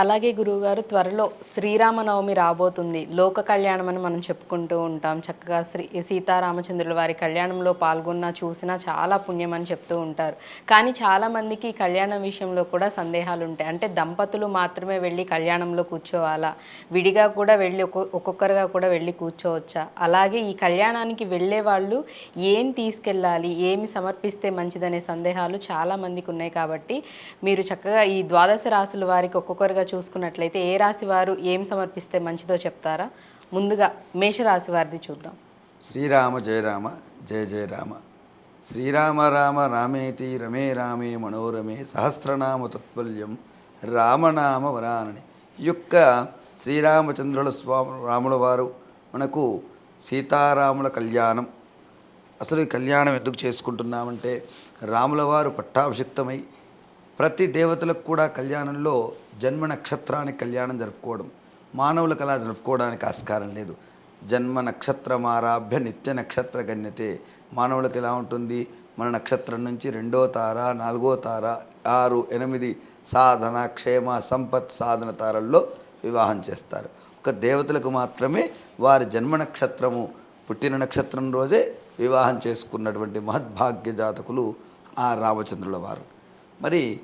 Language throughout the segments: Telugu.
అలాగే గురువుగారు త్వరలో శ్రీరామనవమి రాబోతుంది. లోక కళ్యాణం అని మనం చెప్పుకుంటూ ఉంటాం. చక్కగా శ్రీ సీతారామచంద్రుల వారి కళ్యాణంలో పాల్గొన్నా చూసినా చాలా పుణ్యం అని చెప్తూ ఉంటారు. కానీ చాలామందికి ఈ కళ్యాణం విషయంలో కూడా సందేహాలు ఉంటాయి. అంటే దంపతులు మాత్రమే వెళ్ళి కళ్యాణంలో కూర్చోవాలా? విడిగా కూడా వెళ్ళి ఒక్కొక్కరుగా కూడా వెళ్ళి కూర్చోవచ్చా? అలాగే ఈ కళ్యాణానికి వెళ్ళే వాళ్ళు ఏం తీసుకెళ్ళాలి? ఏమి సమర్పిస్తే మంచిదనే సందేహాలు చాలా మందికి ఉన్నాయి కాబట్టి మీరు చక్కగా ఈ ద్వాదశ రాశుల వారికి ఒక్కొక్కరుగా చూసుకున్నట్లయితే ఏ రాశి వారు ఏం సమర్పిస్తే మంచిదో చెప్తారా? ముందుగా మేషరాశి వారిది చూద్దాం. శ్రీరామ జయ రామ జయ జయ రామ. శ్రీరామ రామ రామేతి రమే రామే మనోరమే సహస్రనామ తత్పల్యం రామనామ వరానని. ఈ యొక్క శ్రీరామచంద్రుల స్వామి రాముల వారు మనకు సీతారాముల కళ్యాణం. అసలు ఈ కళ్యాణం ఎందుకు చేసుకుంటున్నామంటే రాముల వారు పట్టాభిషిక్తమై ప్రతి దేవతలకు కూడా కళ్యాణంలో జన్మ నక్షత్రానికి కళ్యాణం జరుపుకోవడం మానవులకు అలా జరుపుకోవడానికి ఆస్కారం లేదు. జన్మ నక్షత్రమారాభ్య నిత్య నక్షత్ర గణ్యతే. మానవులకు ఎలా ఉంటుంది? మన నక్షత్రం నుంచి రెండో తార నాలుగో తార ఆరు ఎనిమిది సాధన క్షేమ సంపత్ సాధన తారల్లో వివాహం చేస్తారు. ఒక దేవతలకు మాత్రమే వారి జన్మ నక్షత్రము పుట్టిన నక్షత్రం రోజే వివాహం చేసుకున్నటువంటి మహద్భాగ్య జాతకులు ఆ రామచంద్రుల వారు. మరి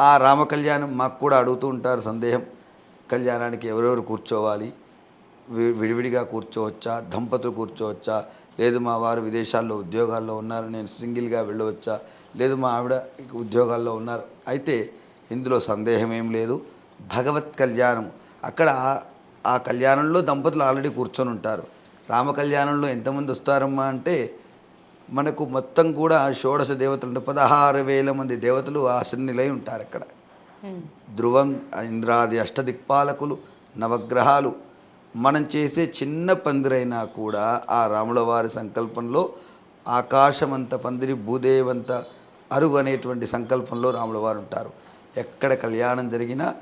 ఆ రామ కళ్యాణం మాకు కూడా అడుగుతూ ఉంటారు సందేహం. కళ్యాణానికి ఎవరెవరు కూర్చోవాలి? విడివిడిగా కూర్చోవచ్చా? దంపతులు కూర్చోవచ్చా? లేదు మా వారు విదేశాల్లో ఉద్యోగాల్లో ఉన్నారు నేను సింగిల్గా వెళ్ళవచ్చా? లేదు మా ఆవిడ ఉద్యోగాల్లో ఉన్నారు. అయితే ఇందులో సందేహం ఏం లేదు. భగవత్ కళ్యాణం. అక్కడ ఆ కళ్యాణంలో దంపతులు ఆల్రెడీ కూర్చొని ఉంటారు రామ కళ్యాణంలో ఎంతమంది వస్తారమ్మా అంటే మనకు మొత్తం కూడా షోడశ దేవతలు పదహారు వేల మంది దేవతలు ఆసన్నిలై ఉంటారు అక్కడ. ధ్రువం ఇంద్రాది అష్టదిక్పాలకులు నవగ్రహాలు మనం చేసే చిన్న పందిరైనా కూడా ఆ రాముల వారి సంకల్పంలో ఆకాశమంత పందిరి భూదేవంత అరుగు అనేటువంటి సంకల్పంలో రాముల వారు ఉంటారు. ఎక్కడ కళ్యాణం జరిగినా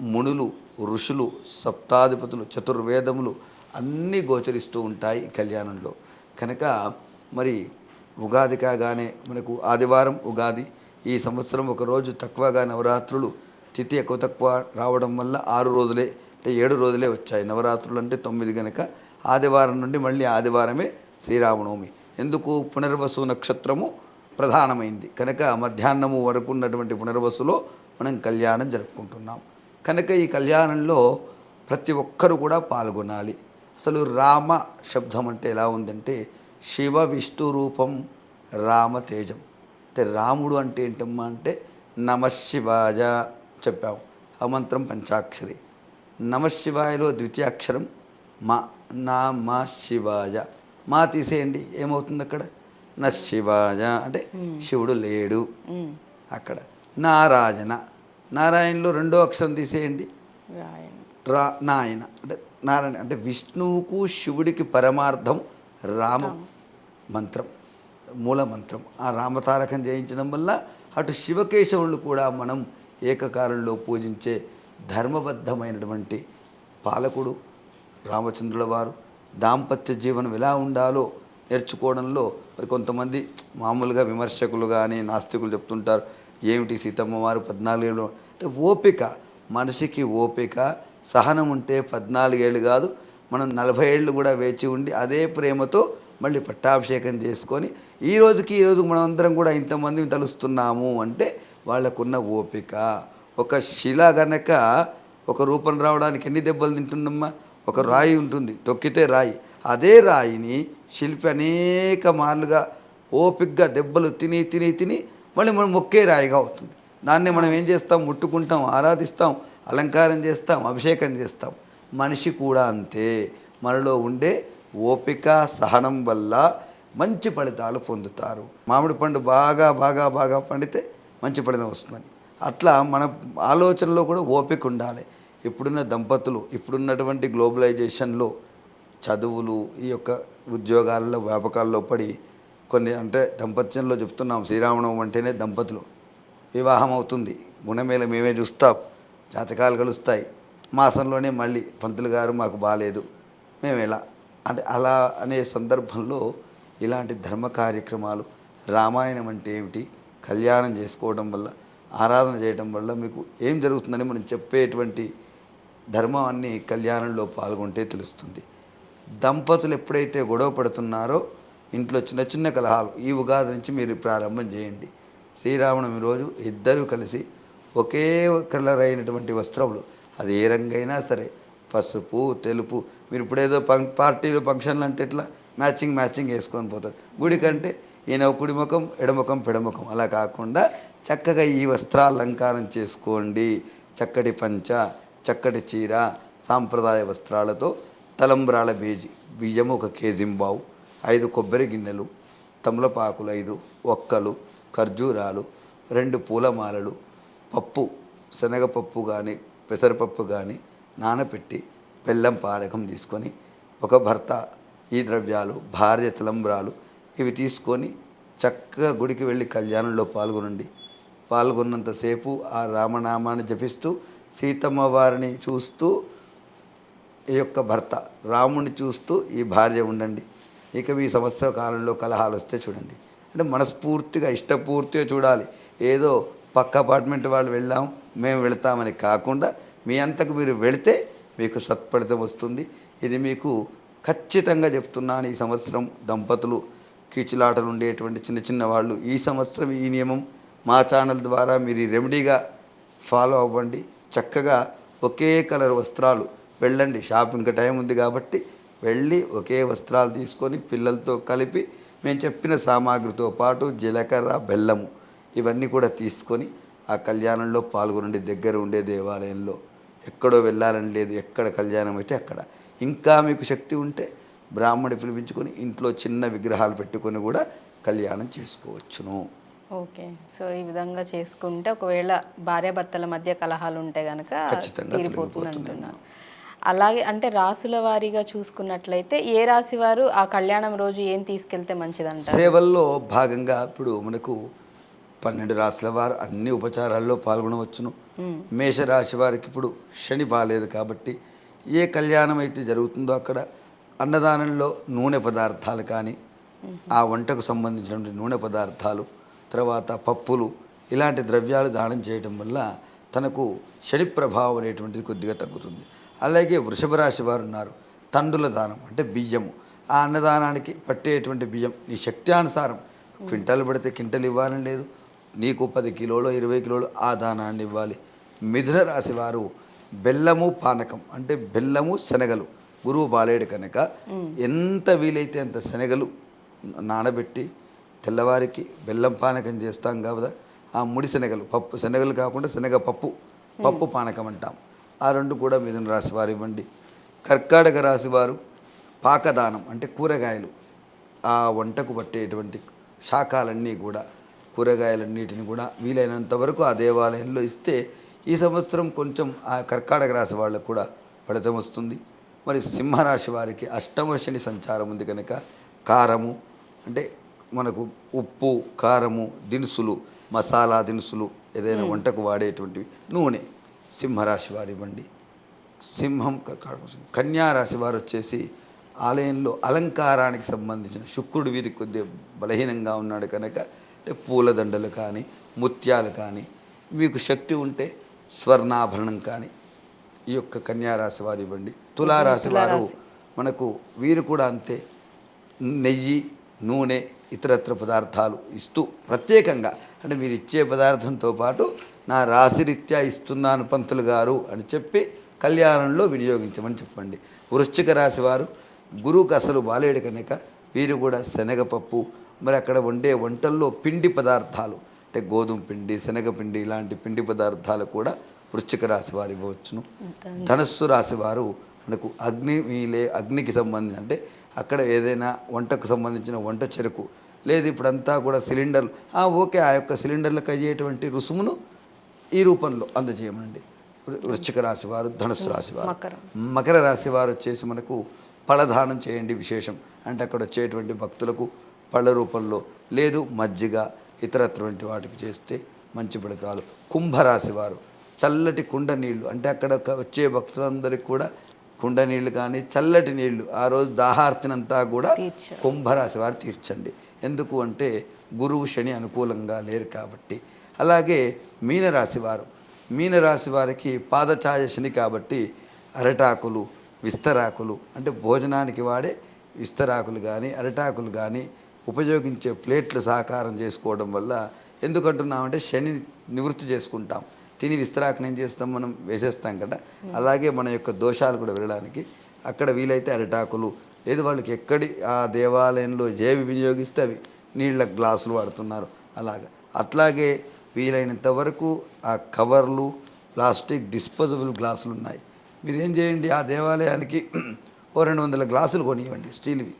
మునులు ఋషులు సప్తాధిపతులు చతుర్వేదములు అన్నీ గోచరిస్తూ ఉంటాయి కళ్యాణంలో. కనుక మరి ఉగాది కాగానే మనకు ఆదివారం ఉగాది ఈ సంవత్సరం ఒక రోజు తక్కువగా నవరాత్రులు తిథి ఎక్కువ తక్కువ రావడం వల్ల ఆరు రోజులే అంటే ఏడు రోజులే వచ్చాయి. నవరాత్రులు అంటే తొమ్మిది గనక. ఆదివారం నుండి మళ్ళీ ఆదివారమే శ్రీరామనవమి. ఎందుకు? పునర్వసు నక్షత్రము ప్రధానమైంది. కనుక మధ్యాహ్నము వరకు ఉన్నటువంటి పునర్వసులో మనం కళ్యాణం జరుపుకుంటున్నాం. కనుక ఈ కళ్యాణంలో ప్రతి ఒక్కరు కూడా పాల్గొనాలి. అసలు రామ శబ్దం అంటే ఎలా ఉందంటే శివ విష్ణు రూపం రామ తేజం. అంటే రాముడు అంటే ఏంటమ్మా అంటే నమశివాయ చెప్పాము. ఆ మంత్రం పంచాక్షరి. నమశివాయలో ద్వితీయాక్షరం మా నా మా శివాయ. మా తీసేయండి ఏమవుతుంది అక్కడ? నా శివాయ. అంటే శివుడు లేడు. అక్కడ నారాయణ. నారాయణలో రెండో అక్షరం తీసేయండి. రా నాయన. అంటే నారాయణ. అంటే విష్ణువుకు శివుడికి పరమార్థం రామ. మంత్రం మూల మంత్రం. ఆ రామతారకం చేయించడం వల్ల అటు శివకేశవులు కూడా మనం ఏకకాలంలో పూజించే ధర్మబద్ధమైనటువంటి పాలకుడు రామచంద్రుల వారు దాంపత్య జీవనం ఎలా ఉండాలో నేర్చుకోవడంలో మరి కొంతమంది మామూలుగా విమర్శకులు కానీ నాస్తికులు చెప్తుంటారు ఏమిటి సీతమ్మ వారు పద్నాలుగేళ్ళు? అంటే ఓపిక మనిషికి ఓపిక సహనం ఉంటే పద్నాలుగేళ్ళు కాదు మనం నలభై ఏళ్ళు కూడా వేచి ఉండి అదే ప్రేమతో మళ్ళీ పట్టాభిషేకం చేసుకొని ఈ రోజుకి ఈ రోజు మనం అందరం కూడా ఇంతమందిని తలుస్తున్నాము అంటే వాళ్ళకున్న ఓపిక. ఒక శిల గనక ఒక రూపం రావడానికి ఎన్ని దెబ్బలు తింటుందమ్మా? ఒక రాయి ఉంటుంది తొక్కితే రాయి. అదే రాయిని శిల్పి అనేక మార్లుగా ఓపిక్గా దెబ్బలు తిని తిని తిని మళ్ళీ మనం మొక్కే రాయిగా అవుతుంది. దాన్ని మనం ఏం చేస్తాం? ముట్టుకుంటాం ఆరాధిస్తాం అలంకారం చేస్తాం అభిషేకం చేస్తాం. మనిషి కూడా అంతే. మనలో ఉండే ఓపిక సహనం వల్ల మంచి ఫలితాలు పొందుతారు. మామిడి పండు బాగా బాగా బాగా పండితే మంచి ఫలితం వస్తుందని. అట్లా మన ఆలోచనలో కూడా ఓపిక ఉండాలి. ఇప్పుడున్న దంపతులు ఇప్పుడున్నటువంటి గ్లోబలైజేషన్లో చదువులు ఈ యొక్క ఉద్యోగాల్లో వ్యాపకాల్లో పడి కొన్ని అంటే దంపత్యంలో చెప్తున్నాం శ్రీరామనవం అంటేనే దంపతులు. వివాహం అవుతుంది. గుణమేళ మేమే చూస్తాం. జాతకాలు కలుస్తాయి. మాసంలోనే మళ్ళీ పంతులు గారు మాకు బాగాలేదు మేము ఎలా అంటే అలా అనే సందర్భంలో ఇలాంటి ధర్మ కార్యక్రమాలు రామాయణం అంటే ఏమిటి కళ్యాణం చేసుకోవడం వల్ల ఆరాధన చేయటం వల్ల మీకు ఏం జరుగుతుందని మనం చెప్పేటువంటి ధర్మాన్ని కళ్యాణంలో పాల్గొంటే తెలుస్తుంది. దంపతులు ఎప్పుడైతే గొడవ పడుతున్నారో ఇంట్లో చిన్న చిన్న కలహాలు ఈ ఉగాది నుంచి మీరు ప్రారంభం చేయండి. శ్రీరామనవమి రోజు ఇద్దరూ కలిసి ఒకే కలర్ అయినటువంటి వస్త్రములు అది ఏ రంగైనా సరే పసుపు తెలుపు మీరు ఇప్పుడేదో పం పార్టీలు ఫంక్షన్లు అంటే ఇట్లా మ్యాచింగ్ మ్యాచింగ్ వేసుకొని పోతారు. గుడి కంటే ఈయన కుడి ముఖం ఎడముఖం పెడముఖం. అలా కాకుండా చక్కగా ఈ వస్త్రాలంకారం చేసుకోండి. చక్కటి పంచ చక్కటి చీర సాంప్రదాయ వస్త్రాలతో తలంబ్రాల బీజి బియ్యం ఒక కేజింబావు ఐదు కొబ్బరి గిన్నెలు తమలపాకులు ఐదు ఒక్కలు ఖర్జూరాలు రెండు పూలమాలలు పప్పు శనగపప్పు కానీ పెసరపప్పు కానీ నానపెట్టి బెల్లం పానకం తీసుకొని ఒక భర్త ఈ ద్రవ్యాలు భార్య తలంబ్రాలు ఇవి తీసుకొని చక్కగా గుడికి వెళ్ళి కళ్యాణంలో పాల్గొనండి. పాల్గొన్నంతసేపు ఆ రామనామాన్ని జపిస్తూ సీతమ్మ వారిని చూస్తూ ఈ యొక్క భర్త రాముడిని చూస్తూ ఈ భార్య ఉండండి. ఇక మీ సంవత్సర కాలంలో కలహాలు వస్తే చూడండి. అంటే మనస్ఫూర్తిగా ఇష్టపూర్తిగా చూడాలి. ఏదో పక్క అపార్ట్మెంట్ వాళ్ళు వెళ్ళాం మేము వెళతామని కాకుండా మీ అంతకు మీరు వెళితే మీకు సత్ఫలితం వస్తుంది. ఇది మీకు ఖచ్చితంగా చెప్తున్నాను ఈ సంవత్సరం దంపతులు కీచులాటలు ఉండేటువంటి చిన్న చిన్న వాళ్ళు ఈ సంవత్సరం ఈ నియమం మా ఛానల్ ద్వారా మీరు ఈ రెమెడీగా ఫాలో అవ్వండి. చక్కగా ఒకే కలర్ వస్త్రాలు వెళ్ళండి. షాపింగ్ టైం ఉంది కాబట్టి వెళ్ళి ఒకే వస్త్రాలు తీసుకొని పిల్లలతో కలిపి మేము చెప్పిన సామాగ్రితో పాటు జీలకర్ర బెల్లము ఇవన్నీ కూడా తీసుకొని ఆ కళ్యాణంలో పాల్గొనండి. దగ్గర ఉండే దేవాలయంలో ఎక్కడో వెళ్ళాలని లేదు ఎక్కడ కళ్యాణం అయితే అక్కడ. ఇంకా మీకు శక్తి ఉంటే బ్రాహ్మణి పిలిపించుకొని ఇంట్లో చిన్న విగ్రహాలు పెట్టుకొని కూడా కళ్యాణం చేసుకోవచ్చును. ఓకే. సో ఈ విధంగా చేసుకుంటే ఒకవేళ భార్యాభర్తల మధ్య కలహాలు ఉంటే తీరిపోతుంది అంటున్నారు అలాగే అంటే రాసుల వారీగా చూసుకున్నట్లయితే ఏ రాశి వారు ఆ కళ్యాణం రోజు ఏం తీసుకెళ్తే మంచిదంటారు? సేవల్లో భాగంగా ఇప్పుడు మనకు పన్నెండు రాశుల వారు అన్ని ఉపచారాల్లో పాల్గొనవచ్చును. మేషరాశి వారికి ఇప్పుడు శని బాలేదు కాబట్టి ఏ కళ్యాణం అయితే జరుగుతుందో అక్కడ అన్నదానంలో నూనె పదార్థాలు కానీ ఆ వంటకు సంబంధించినటువంటి నూనె పదార్థాలు తర్వాత పప్పులు ఇలాంటి ద్రవ్యాలు దానం చేయటం వల్ల తనకు శని ప్రభావం అనేటువంటిది కొద్దిగా తగ్గుతుంది. అలాగే వృషభ రాశి వారు ఉన్నారు తండ్రుల దానం అంటే బియ్యము. ఆ అన్నదానానికి పట్టేటువంటి బియ్యం నీ శక్త్యానుసారం క్వింటాలు పడితే క్వింటల్ ఇవ్వాలని లేదు. నీకు పది కిలోలు ఇరవై కిలోలు ఆ దానాన్ని ఇవ్వాలి. మిథున రాశి వారు బెల్లము పానకం అంటే బెల్లము శనగలు. గురువు బాలేడు కనుక ఎంత వీలైతే అంత శనగలు నానబెట్టి తెల్లవారికి బెల్లం పానకం చేస్తాం కదా ఆ ముడి శనగలు పప్పు శనగలు కాకుండా శనగ పప్పు పప్పు పానకం అంటాం. ఆ రెండు కూడా మిథున రాశి వారు ఇవ్వండి. కర్కాటక రాశి వారు పాకదానం అంటే కూరగాయలు ఆ వంటకు పట్టేటువంటి శాఖాలన్నీ కూడా కూరగాయలన్నిటిని కూడా వీలైనంత వరకు ఆ దేవాలయంలో ఇస్తే ఈ సంవత్సరం కొంచెం ఆ కర్కాటక రాశి వాళ్ళకు కూడా ఫలితం వస్తుంది. మరి సింహరాశి వారికి అష్టమ శని సంచారం ఉంది కనుక కారము అంటే మనకు ఉప్పు కారము దినుసులు మసాలా దినుసులు ఏదైనా వంటకు వాడేటువంటివి నూనె సింహరాశి వారు ఇవ్వండి. సింహం. కన్యా రాశి వారు వచ్చేసి ఆలయంలో అలంకారానికి సంబంధించిన శుక్రుడు వీరికి కొద్దిగా బలహీనంగా ఉన్నాడు కనుక అంటే పూలదండలు కానీ ముత్యాలు కానీ మీకు శక్తి ఉంటే స్వర్ణాభరణం కానీ ఈ యొక్క కన్యా రాశి వారు ఇవ్వండి. తులారాశి. వారు మనకు వీరు కూడా అంతే నెయ్యి నూనె ఇతరత్ర పదార్థాలు ఇస్తూ ప్రత్యేకంగా అంటే మీరు ఇచ్చే పదార్థంతో పాటు నా రాశిరీత్యా ఇస్తున్నాను పంతులు గారు అని చెప్పి కళ్యాణంలో వినియోగించమని చెప్పండి. వృశ్చిక రాశి వారు గురువుకు అసలు బాలేడు కనుక వీరు కూడా శనగపప్పు మరి అక్కడ వండే వంటల్లో పిండి పదార్థాలు అంటే గోధుమ పిండి శనగపిండి ఇలాంటి పిండి పదార్థాలు కూడా వృశ్చిక రాశి వారు ఇవ్వవచ్చును. ధనస్సు. రాశి వారు మనకు అగ్ని మీలే అగ్నికి సంబంధించి అంటే అక్కడ ఏదైనా వంటకు సంబంధించిన వంట చెరుకు లేదు ఇప్పుడంతా కూడా సిలిండర్లు. ఆ, ఓకే ఆ యొక్క సిలిండర్లకు అయ్యేటువంటి రుసుమును ఈ రూపంలో అందజేయమండి వృశ్చిక రాశి వారు ధనుస్సు రాశి వారు. మకరం. రాశి వారు వచ్చేసి మనకు పళదానం చేయండి విశేషం. అంటే అక్కడ వచ్చేటువంటి భక్తులకు పళ్ళ రూపంలో లేదు మజ్జిగ ఇతరటువంటి వాటికి చేస్తే మంచి ఫలితాలు. కుంభరాశి వారు చల్లటి కుండ నీళ్ళు అంటే అక్కడ వచ్చే భక్తులందరికీ కూడా కుండ నీళ్ళు కానీ చల్లటి నీళ్ళు ఆ రోజు దాహార్తినంతా కూడా. కుంభరాశి వారు తీర్చండి. ఎందుకు అంటే గురువు శని అనుకూలంగా లేరు కాబట్టి. అలాగే మీనరాశి వారు మీనరాశి వారికి పాదఛాయ శని కాబట్టి అరటాకులు విస్తరాకులు అంటే భోజనానికి వాడే విస్తరాకులు కానీ అరటాకులు కానీ ఉపయోగించే ప్లేట్లు సహకారం చేసుకోవడం వల్ల ఎందుకంటున్నామంటే శని నివృత్తి చేసుకుంటాం. తిని విస్తరాకం ఏం చేస్తాం మనం? వేసేస్తాం కదా. అలాగే మన యొక్క దోషాలు కూడా వెళ్ళడానికి అక్కడ వీలైతే అరిటాకులు. లేదు వాళ్ళకి ఎక్కడి ఆ దేవాలయంలో ఏవి వినియోగిస్తే అవి నీళ్ళ గ్లాసులు వాడుతున్నారు. అలాగా. అట్లాగే వీలైనంత వరకు ఆ కవర్లు ప్లాస్టిక్ డిస్పోజబుల్ గ్లాసులు ఉన్నాయి. మీరేం చేయండి? ఆ దేవాలయానికి ఓ రెండు వందల గ్లాసులు కొనివ్వండి స్టీల్వి.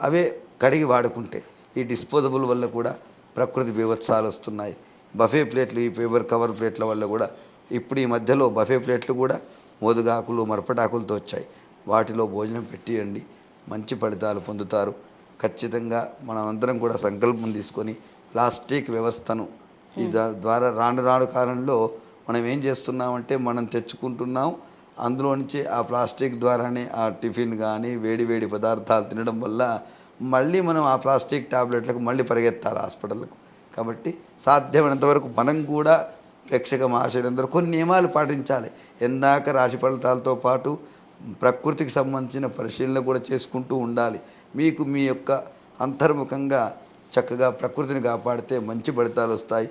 అవే కడిగి వాడుకుంటే ఈ డిస్పోజబుల్ వల్ల కూడా ప్రకృతి బీభత్సాలు వస్తున్నాయి. బఫే ప్లేట్లు ఈ పేపర్ కవర్ ప్లేట్ల వల్ల కూడా ఇప్పుడు ఈ మధ్యలో బఫే ప్లేట్లు కూడా మోదుగాకులు మరపటాకులతో వచ్చాయి. వాటిలో భోజనం పెట్టియండి. మంచి ఫలితాలు పొందుతారు. ఖచ్చితంగా మనమందరం కూడా సంకల్పం తీసుకొని ప్లాస్టిక్ వ్యవస్థను ఈ దా- ద్వారా రాను రాను కాలంలో మనం ఏం చేస్తున్నామంటే మనం తెచ్చుకుంటున్నాం. అందులో నుంచి ఆ ప్లాస్టిక్ ద్వారానే ఆ టిఫిన్ కానీ వేడి వేడి పదార్థాలు తినడం వల్ల మళ్ళీ మనం ఆ ప్లాస్టిక్ టాబ్లెట్లకు మళ్ళీ పరిగెత్తాలి హాస్పిటల్కు. కాబట్టి సాధ్యమైనంత వరకు మనం కూడా ప్రేక్షక మహాశయులందరూ కొన్ని నియమాలు పాటించాలి. ఎందాక రాశి ఫలితాలతో పాటు ప్రకృతికి సంబంధించిన పరిశీలన కూడా చేసుకుంటూ ఉండాలి. మీకు మీ యొక్క అంతర్ముఖంగా చక్కగా ప్రకృతిని కాపాడితే మంచి ఫలితాలు వస్తాయి.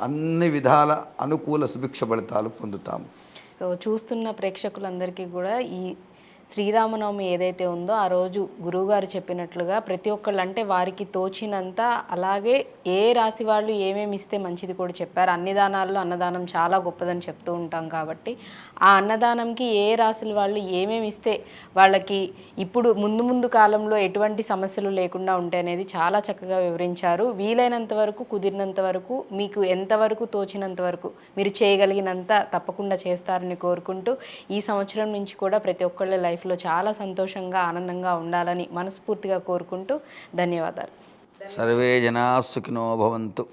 అన్ని విధాల అనుకూల సుభిక్ష ఫలితాలు పొందుతాము. సో చూస్తున్న ప్రేక్షకులందరికీ కూడా ఈ శ్రీరామనవమి ఏదైతే ఉందో ఆ రోజు గురువుగారు చెప్పినట్లుగా ప్రతి ఒక్కళ్ళు అంటే వారికి తోచినంత అలాగే ఏ రాశి వాళ్ళు ఏమేమి ఇస్తే మంచిది కూడా చెప్పారు. అన్ని దానాల్లో అన్నదానం చాలా గొప్పదని చెప్తూ ఉంటాం కాబట్టి ఆ అన్నదానంకి ఏ రాశుల వాళ్ళు ఏమేమి ఇస్తే వాళ్ళకి ఇప్పుడు ముందు ముందు కాలంలో ఎటువంటి సమస్యలు లేకుండా ఉంటాయి అనేది చాలా చక్కగా వివరించారు. వీలైనంత వరకు కుదిరినంత వరకు మీకు ఎంతవరకు తోచినంత వరకు మీరు చేయగలిగినంత తప్పకుండా చేస్తారని కోరుకుంటూ ఈ సంవత్సరం నుంచి కూడా ప్రతి ఒక్కళ్ళ లైఫ్లో చాలా సంతోషంగా ఆనందంగా ఉండాలని మనస్ఫూర్తిగా కోరుకుంటూ ధన్యవాదాలు. సర్వే జనా సుఖినో భవంతు.